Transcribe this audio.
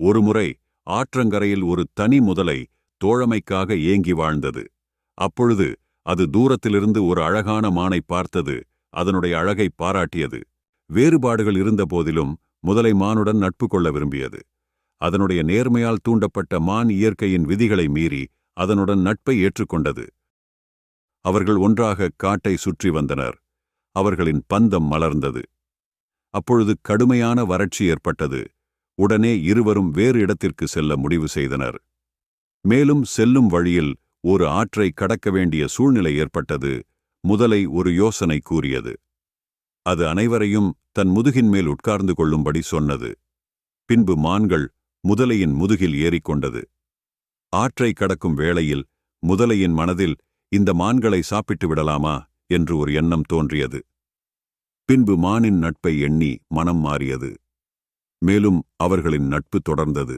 ஒருமுறை ஆற்றங்கரையில் ஒரு தனி முதலை தோழமைக்காக ஏங்கி வாழ்ந்தது. அப்பொழுது அது தூரத்திலிருந்து ஒரு அழகான மானை பார்த்தது அதனுடைய அழகை பாராட்டியது. வேறுபாடுகள் இருந்தபோதிலும் முதலை மானுடன் நட்பு கொள்ள விரும்பியது. அதனுடைய நேர்மையால் தூண்டப்பட்ட மான் இயற்கையின் விதிகளை மீறி அதனுடன் நட்பை ஏற்றுக்கொண்டது. அவர்கள் ஒன்றாக காட்டை சுற்றி வந்தனர். அவர்களின் பந்தம் மலர்ந்தது. அப்பொழுது கடுமையான வறட்சி ஏற்பட்டது. உடனே இருவரும் வேறு இடத்திற்கு செல்ல முடிவு செய்தனர். மேலும் செல்லும் வழியில் ஒரு ஆற்றை கடக்க வேண்டிய சூழ்நிலை ஏற்பட்டது. முதலை ஒரு யோசனை கூறியது. அது அனைவரையும் தன் முதுகின் மேல் உட்கார்ந்து கொள்ளும்படி சொன்னது. பின்பு மான்கள் முதலையின் முதுகில் ஏறிக்கொண்டது. ஆற்றை கடக்கும் வேளையில் முதலையின் மனதில் இந்த மான்களை சாப்பிட்டு விடலாமா? என்று ஒரு எண்ணம் தோன்றியது. பின்பு மானின் நட்பை எண்ணி மனம் மாறியது. மேலும் அவர்களின் நட்பு தொடர்ந்தது.